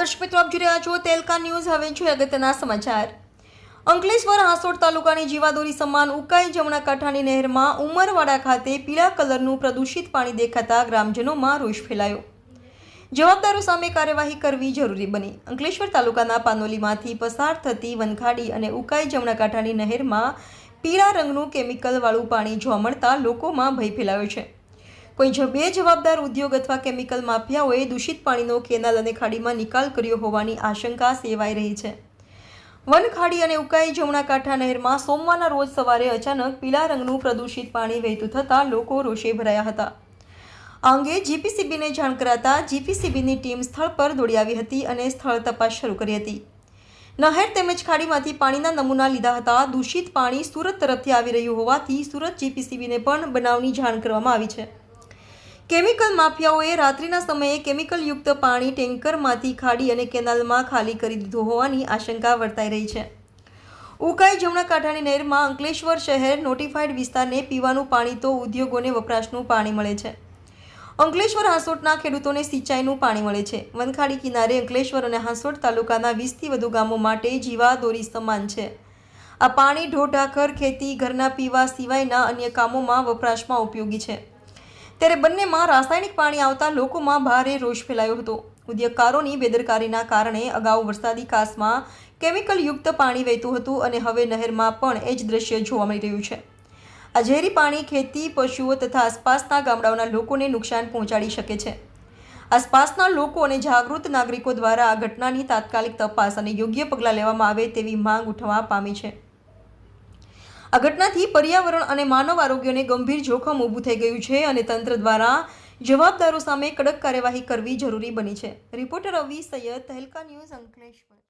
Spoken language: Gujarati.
દર્શક મિત્રો, આપ જોઈ રહ્યા છો તેલકા ન્યૂઝ. હવે છે અગત્યના સમાચાર. અંકલેશ્વર હાંસોડ તાલુકાની જીવાદોરી સમાન ઉકાઈ જમણા કાંઠાની નહેરમાં ઉમરવાડા ખાતે પીળા કલરનું પ્રદૂષિત પાણી દેખાતા ગ્રામજનોમાં રોષ ફેલાયો. જવાબદારો સામે કાર્યવાહી કરવી જરૂરી બની. અંકલેશ્વર તાલુકાના પાનોલીમાંથી પસાર થતી વનખાડી અને ઉકાઈ જમણા કાંઠાની નહેરમાં પીળા રંગનું કેમિકલવાળું પાણી જોવા મળતા લોકોમાં ભય ફેલાયો છે. કોઈ જ બે જવાબદાર ઉદ્યોગ અથવા કેમિકલ માફિયાઓએ દૂષિત પાણીનો કેનાલ અને ખાડીમાં નિકાલ કર્યો હોવાની આશંકા સેવાઈ રહી છે. વન ખાડી અને ઉકાઈ જમણા કાંઠા નહેરમાં સોમવારના રોજ સવારે અચાનક પીળા રંગનું પ્રદૂષિત પાણી વહેતું થતાં લોકો રોષે ભરાયા હતા. આ અંગે જીપીસીબીને જાણ કરાતા જીપીસીબીની ટીમ સ્થળ પર દોડી આવી હતી અને સ્થળ તપાસ શરૂ કરી હતી. નહેર તેમજ ખાડીમાંથી પાણીના નમૂના લીધા હતા. દૂષિત પાણી સુરત તરફથી આવી રહ્યું હોવાથી સુરત જીપીસીબીને પણ બનાવની જાણ કરવામાં આવી છે. કેમિકલ માફિયાઓએ રાત્રિના સમયે કેમિકલયુક્ત પાણી ટેન્કરમાંથી ખાડી અને કેનાલમાં ખાલી કરી દીધું હોવાની આશંકા વર્તાઈ રહી છે. ઉકાઈ જમણા કાંઠાની નહેરમાં અંકલેશ્વર શહેર નોટિફાઈડ વિસ્તારને પીવાનું પાણી તો ઉદ્યોગોને વપરાશનું પાણી મળે છે. અંકલેશ્વર હાંસોટના ખેડૂતોને સિંચાઈનું પાણી મળે છે. વનખાડી કિનારે અંકલેશ્વર અને હાંસોટ તાલુકાના વીસથી વધુ ગામો માટે જીવાદોરી સમાન છે. આ પાણી ઢોઢાખર ખેતી, ઘરના પીવા સિવાયના અન્ય કામોમાં વપરાશમાં ઉપયોગી છે. ત્યારે બંનેમાં રાસાયણિક પાણી આવતા લોકોમાં ભારે રોષ ફેલાયો હતો. ઉદ્યોગકારોની બેદરકારીના કારણે અગાઉ વરસાદી કાસમાં કેમિકલયુક્ત પાણી વહેતું હતું અને હવે નહેરમાં પણ એ જ દ્રશ્ય જોવા મળી રહ્યું છે. આ ઝેરી પાણી ખેતી, પશુઓ તથા આસપાસના ગામડાઓના લોકોને નુકસાન પહોંચાડી શકે છે. આસપાસના લોકો અને જાગૃત નાગરિકો દ્વારા આ ઘટનાની તાત્કાલિક તપાસ અને યોગ્ય પગલાં લેવામાં આવે તેવી માંગ ઉઠવા પામી છે. આ ઘટનાથી પર્યાવરણ અને માનવ આરોગ્યને ગંભીર જોખમ ઊભું થઈ ગયું છે અને તંત્ર દ્વારા જવાબદારો સામે કડક કાર્યવાહી કરવી જરૂરી બની છે. Reporter Avi Sayed Tehelka news Ankleshwar.